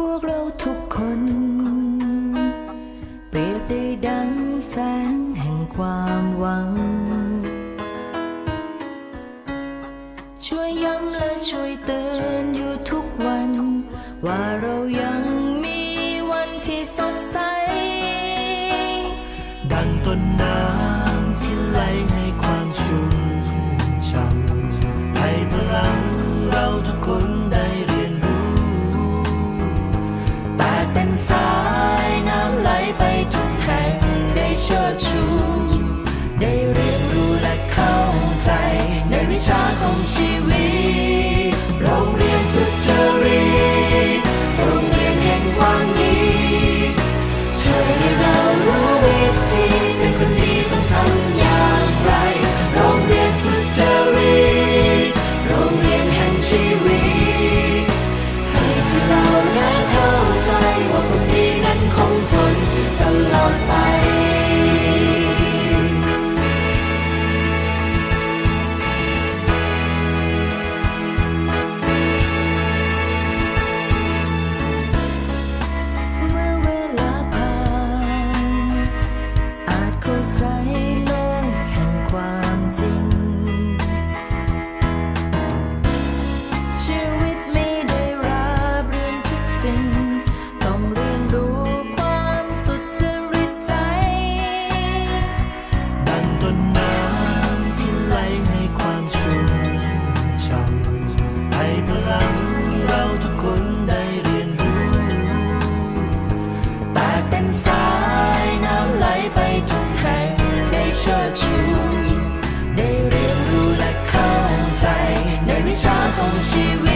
พวกเราทุกคน เปรียบได้ดังแสงแห่งความหวัง ช่วยย้ำและช่วยเตือนอยู่ทุกวัน ว่าเรา 静 she will.